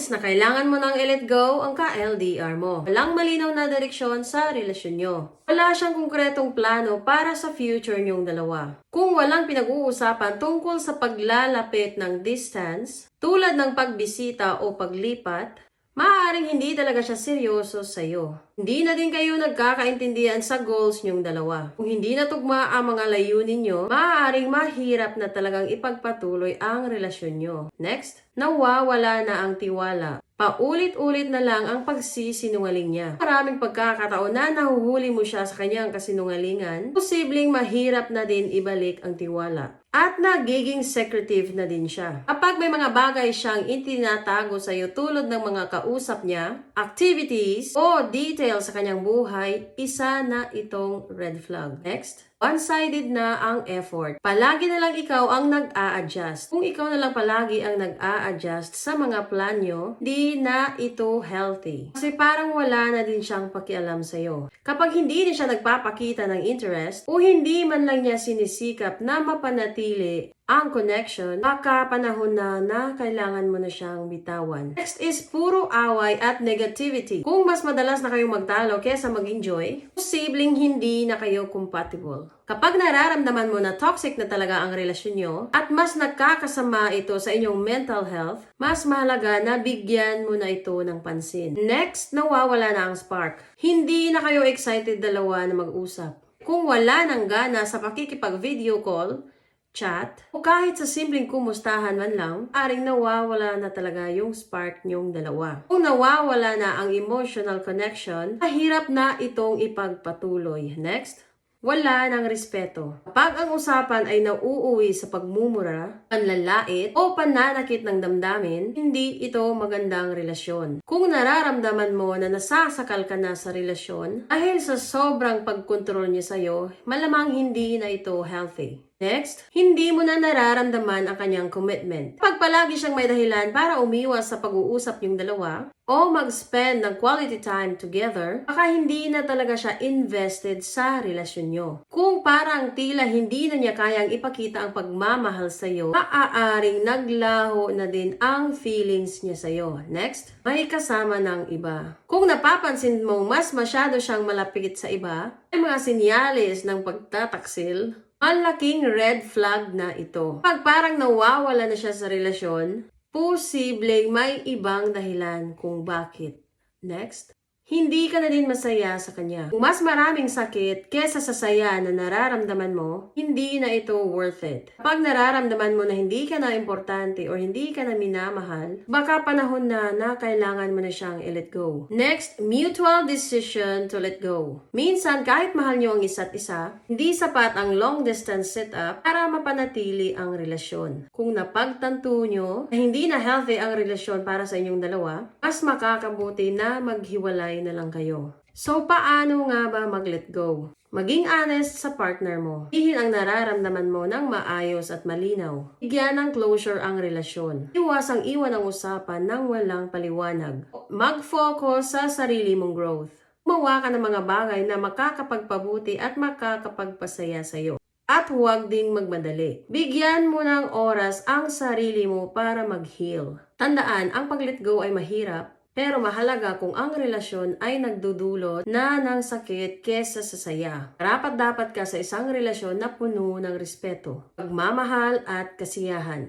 Signs na kailangan mo nang i-let go ang ka-LDR mo. Walang malinaw na direksyon sa relasyon nyo. Wala siyang konkretong plano para sa future nyong dalawa. Kung walang pinag-uusapan tungkol sa paglalapit ng distance, tulad ng pagbisita o paglipat, maaaring hindi talaga siya seryoso sa'yo. Hindi na din kayo nagkakaintindihan sa goals nyong dalawa. Kung hindi natugma ang mga layunin nyo, maaaring mahirap na talagang ipagpatuloy ang relasyon nyo. Next, nawawala na ang tiwala. Paulit-ulit na lang ang pagsisinungaling niya. Maraming pagkakataon na nahuhuli mo siya sa kanyang kasinungalingan, posibleng mahirap na din ibalik ang tiwala. At nagiging secretive na din siya. Kapag may mga bagay siyang itinatago sa iyo tulad ng mga kausap niya, activities, o details sa kanyang buhay, isa na itong red flag. Next, one-sided na ang effort. Palagi na lang ikaw ang nag-a-adjust. Kung ikaw na lang palagi ang nag-a-adjust sa mga plan nyo, di na ito healthy. Kasi parang wala na din siyang pakialam sa'yo. Kapag hindi din siya nagpapakita ng interest o hindi man lang niya sinisikap na mapanatili ang connection, baka panahon na na kailangan mo na siyang bitawan. Next is puro away at negativity. Kung mas madalas na kayong magtalo kesa mag-enjoy, posibleng hindi na kayo compatible. Kapag nararamdaman mo na toxic na talaga ang relasyon nyo at mas nagkakasama ito sa inyong mental health, mas mahalaga na bigyan mo na ito ng pansin. Next, nawawala na ang spark. Hindi na kayo excited dalawa na mag-usap. Kung wala nang gana sa pakikipag-video call, chat, o kahit sa simpleng kumustahan man lang, aring nawawala na talaga yung spark nyong dalawa. Kung nawawala na ang emotional connection, mahirap na itong ipagpatuloy. Next, wala ng respeto. Kapag ang usapan ay nauuwi sa pagmumura, panlalait, o pananakit ng damdamin, hindi ito magandang relasyon. Kung nararamdaman mo na nasasakal ka na sa relasyon, dahil sa sobrang pagkontrol niya sa'yo, malamang hindi na ito healthy. Next, hindi mo na nararamdaman ang kanyang commitment. Pag palagi siyang may dahilan para umiwas sa pag-uusap yung dalawa, o mag-spend ng quality time together, baka hindi na talaga siya invested sa relasyon nyo. Kung parang tila hindi na niya kayang ipakita ang pagmamahal sa'yo, maaaring naglaho na din ang feelings niya sa'yo. Next, may kasama ng iba. Kung napapansin mo mas masyado siyang malapit sa iba, ay mga sinyalis ng pagtataksil, Malaking red flag na ito. Pag parang nawawala na siya sa relasyon, posibleng may ibang dahilan kung bakit. Next, hindi ka na din masaya sa kanya. Kung mas maraming sakit kesa sa saya na nararamdaman mo, hindi na ito worth it. Kapag nararamdaman mo na hindi ka na importante o hindi ka na minamahal, baka panahon na na kailangan mo na siyang i-let go. Next, mutual decision to let go. Minsan, kahit mahal niyo ang isa't isa, hindi sapat ang long distance setup para mapanatili ang relasyon. Kung napagtanto nyo na hindi na healthy ang relasyon para sa inyong dalawa, mas makakabuti na maghiwalay na lang kayo. So, paano nga ba mag-let go? Maging honest sa partner mo. Ihin ang nararamdaman mo ng maayos at malinaw. Bigyan ng closure ang relasyon. Iwasang iwan ang usapan ng walang paliwanag. Mag-focus sa sarili mong growth. Gumawa ka ng mga bagay na makakapagpabuti at makakapagpasaya sa'yo. At huwag ding magmadali. Bigyan mo ng oras ang sarili mo para mag-heal. Tandaan, ang pag-let go ay mahirap, pero mahalaga kung ang relasyon ay nagdudulot na ng sakit kesa sa saya. Rapat dapat ka sa isang relasyon na puno ng respeto, pagmamahal at kasiyahan.